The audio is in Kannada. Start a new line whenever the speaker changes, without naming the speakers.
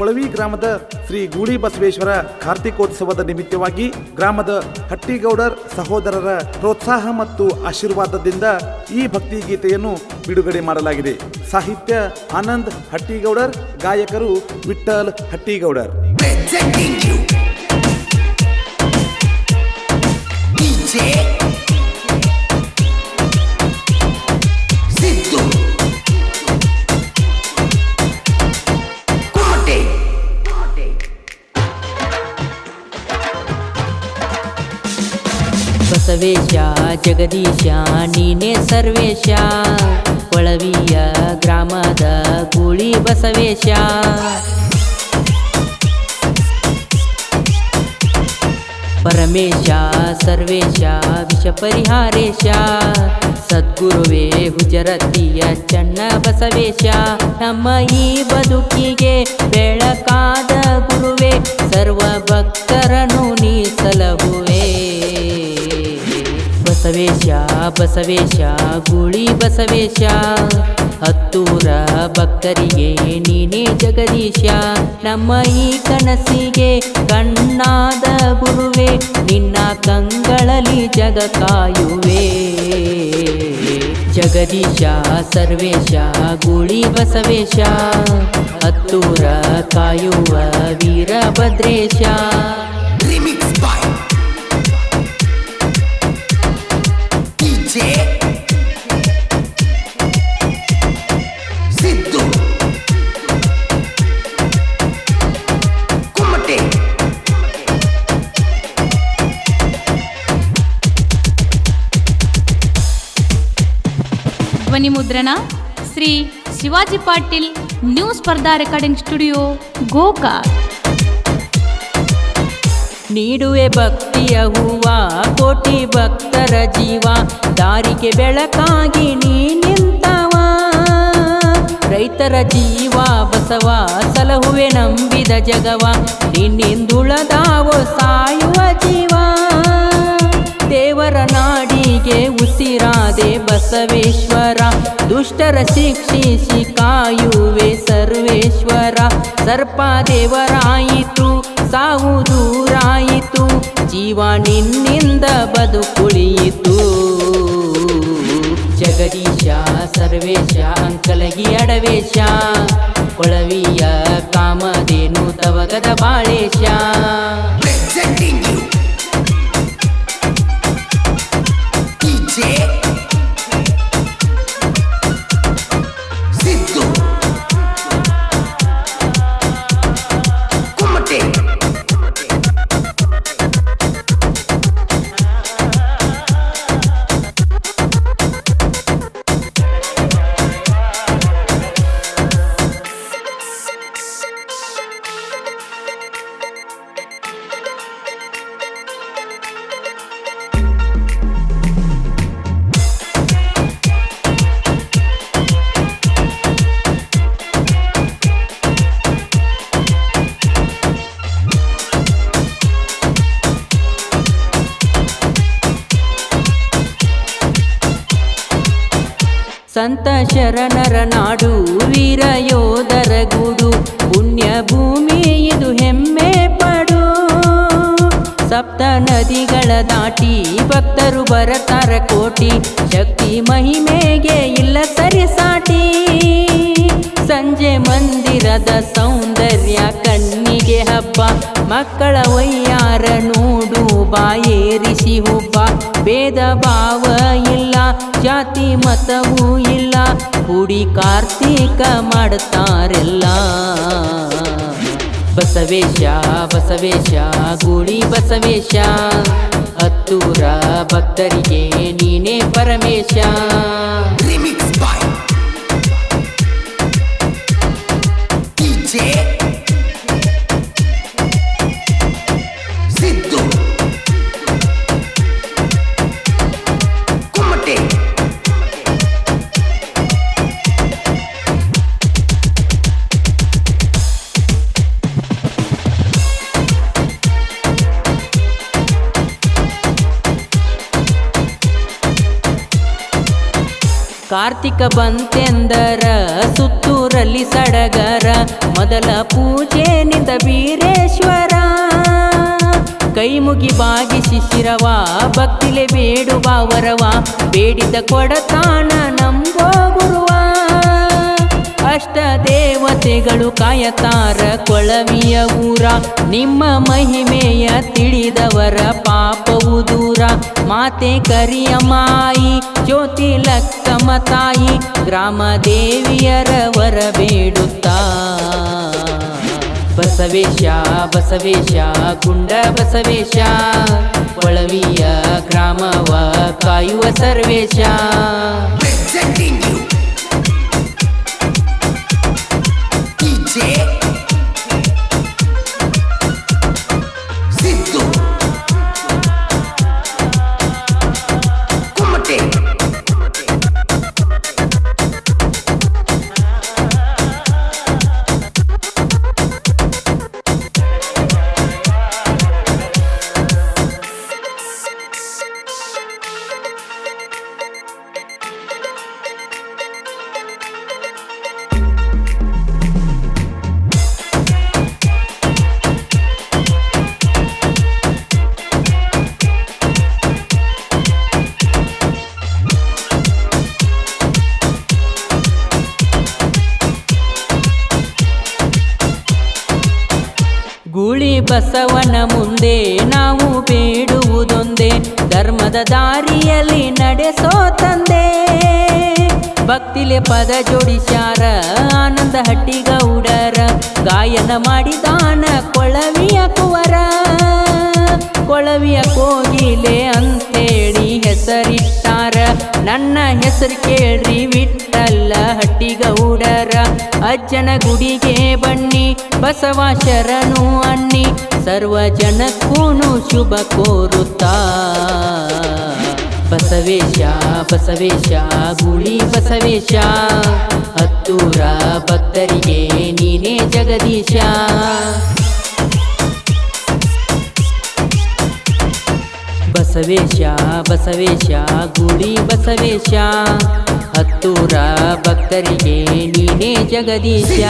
ಕೊಳವಿ ಗ್ರಾಮದ ಶ್ರೀ ಗೂಳಿ ಬಸವೇಶ್ವರ ಕಾರ್ತಿಕೋತ್ಸವದ ನಿಮಿತ್ತವಾಗಿ ಗ್ರಾಮದ ಹಟ್ಟಿಗೌಡರ್ ಸಹೋದರರ ಪ್ರೋತ್ಸಾಹ ಮತ್ತು ಆಶೀರ್ವಾದದಿಂದ ಈ ಭಕ್ತಿ ಗೀತೆಯನ್ನು ಬಿಡುಗಡೆ ಮಾಡಲಾಗಿದೆ. ಸಾಹಿತ್ಯ ಆನಂದ್ ಹಟ್ಟಿಗೌಡರ್, ಗಾಯಕರು ವಿಠಲ್ ಹಟ್ಟಿಗೌಡರ್.
DJ
ಬಸವೇಶ ಜಗದೀಶ, ನೀನೇ ಸರ್ವೇಶ. ಕೊಳವಿಯ ಗ್ರಾಮದ ಗೂಳಿ ಬಸವೇಶ. ಪರಮೇಶ, ಸರ್ವೇಶ, ವಿಷ ಪರಿಹಾರೇಶ. ಸದ್ಗುರುವೇ ಹುಜರತಿಯ ಚನ್ನ ಬಸವೇಶ. ನಮ್ಮ ಈ ಬದುಕಿಗೆ ಬೆಳಕಾದ ಗುರುವೇ ಸರ್ವ ಭಕ್ತರನ್ನು ನೀ ಸಲಹುವೆ. ಬಸವೇಶ ಬಸವೇಶ ಗೂಳಿ ಬಸವೇಶ ಹತ್ತೂರ ಭಕ್ತರಿಗೆ ನೀನೇ ಜಗದೀಶ. ನಮ್ಮ ಈ ಕನಸಿಗೆ ಕಣ್ಣಾದ ಗುರುವೆ, ನಿನ್ನ ಕಂಗಳಲ್ಲಿ ಜಗ ಕಾಯುವೆ ಜಗದೀಶ, ಸರ್ವೇಶ, ಗೂಳಿ ಬಸವೇಶ. ಹತ್ತೂರ ಕಾಯುವ ವೀರಭದ್ರೇಶ.
ಧ್ವನಿ ಮುದ್ರಣ Shri Shivaji Patil new Spardha recording studio ಗೋಕಾ
ನೀಡುವೆ ಭಕ್ತಿಯ ಹೂವ, ಕೋಟಿ ಭಕ್ತರ ಜೀವ, ದಾರಿಗೆ ಬೆಳಕಾಗಿ ನೀ ನಿಂತವ. ರೈತರ ಜೀವ, ಬಸವ, ಸಲಹುವೆ ನಂಬಿದ ಜಗವ, ನಿನ್ನಿಂದುಳದಾವೋ ಸಾಯುವ ಜೀವ. ದೇವರ ನಾಡಿಗೆ ಉಸಿರಾದೆ ಬಸವೇಶ್ವರ. ದುಷ್ಟರ ಶಿಕ್ಷಿಸಿ ಕಾಯುವೆ ಸರ್ವೇಶ್ವರ. ಸರ್ಪ ದೇವರಾಯಿತು ಸಾವು ದೂರಾಯಿತು. ಜೀವ ನಿನ್ನಿಂದ ಬದುಕುಳಿಯಿತು. ಜಗದೀಶ, ಸರ್ವೇಶ, ಅಂಕಲಗಿ, ಅಡವೇಶ. ಕೊಳವಿಯ ಕಾಮದೇನು ತವಗದ ಬಾಳೇಶ. ಸಂತ ಶರಣರ ನಾಡು ವೀರ ಯೋಧರ ಗುಡು, ಪುಣ್ಯ ಭೂಮಿ ಇದು ಹೆಮ್ಮೆ ಪಡು. ಸಪ್ತ ನದಿಗಳ ದಾಟಿ ಭಕ್ತರು ಬರತಾರ ಕೋಟಿ, ಶಕ್ತಿ ಮಹಿಮೆಗೆ ಇಲ್ಲ ಸರಿಸಾಟಿ ಸಂಜೆ ಮಂದಿರದ ಸೌಂದರ್ಯ ಕಣ್ಣಿಗೆ ಹಬ್ಬ ಮಕ್ಕಳ ವಯ್ಯಾರ ನೋಡು ಬಾಯೇರಿಸಿ ಹುಬ್ಬ ಭೇದ ಭಾವ ಇಲ್ಲ, ಜಾತಿ ಮತವೂ ಇಲ್ಲ. ಹುಡಿ ಕಾರ್ತೀಕ ಮಾಡ್ತಾರೆಲ್ಲ. ಬಸವೇಶ ಬಸವೇಶ ಗೂಳಿ ಬಸವೇಶ. ಹತ್ತೂರ ಭಕ್ತರಿಗೆ ನೀನೇ ಪರಮೇಶ. ಕಾರ್ತಿಕ ಬಂತೆಂದರ, ಸುತ್ತೂರಲ್ಲಿ ಸಡಗರ, ಮೊದಲ ಪೂಜೆನಿಂದ ವೀರೇಶ್ವರ. ಕೈ ಮುಗಿ ಬಾಗಿ ಶಿಶಿರವ ಭಕ್ತಿಲೆ ಬೇಡುವ ವರವ, ಬೇಡಿದ ಕೊಡತಾನ ನಂಬೋ ಗುರುವ. ಅಷ್ಟ ದೇವತೆಗಳು ಕಾಯತಾರ ಕೊಳವಿಯ ಊರ, ನಿಮ್ಮ ಮಹಿಮೆಯ ತಿಳಿದವರ ಪಾಪವು ದೂರ. ಮಾತೆ ಕರಿಯ ಮಾಯಿ, ಜ್ಯೋತಿ ಲಕ್ಕಮ ತಾಯಿ, ಗ್ರಾಮ ದೇವಿಯರ ವರ ಬೇಡುತ್ತಾ. ಬಸವೇಶ ಬಸವೇಶ, ಗುಂಡ ಬಸವೇಶ, ಒಳವಿಯ ಗ್ರಾಮವ ಕಾಯುವ ಸರ್ವೇಶ. ಬಸವನ ಮುಂದೆ ನಾವು ಬೇಡುವುದೊಂದೇ. ಧರ್ಮದ ದಾರಿಯಲ್ಲಿ ನಡೆಸೋ ತಂದೆ. ಭಕ್ತಿಲೆ ಪದ ಜೋಡಿಸ್ಯಾರ, ಆನಂದ ಹಟ್ಟಿಗೌಡರ. ಗಾಯನ ಮಾಡಿದಾನ ಕೊಳವಿಯ ಕುವರ. ಕೊಳವಿಯ ಕೋಗಿಲೆ ಅಂತೇಳಿ ಹೆಸರಿಟ್ಟಾರ. ನನ್ನ ಹೆಸರು ಕೇಳ್ರಿ ವಿಠಲ್ಲ ಹಟ್ಟಿಗೌಡರ. ಅಜ್ಜನ ಗುಡಿಗೆ ಬನ್ನಿ ಬಸವ ಶರಣು ಅನ್ನಿ. ಸರ್ವ ಜನಕ್ಕೂನು ಶುಭ ಕೋರುತ್ತಾ. ಬಸವೇಶ ಬಸವೇಶ, ಗುಳಿ ಬಸವೇಶ, ಹತ್ತೂರ ಭಕ್ತರಿಗೆ ನೀನೇ ಜಗದೀಶ. ಬಸವೇಶ ಬಸವೇಶ ಗುಡಿ ಬಸವೇಶ, ಹತ್ತೂರ ಭಕ್ತರಿಗೆ ನೀನೇ ಜಗದೀಶ.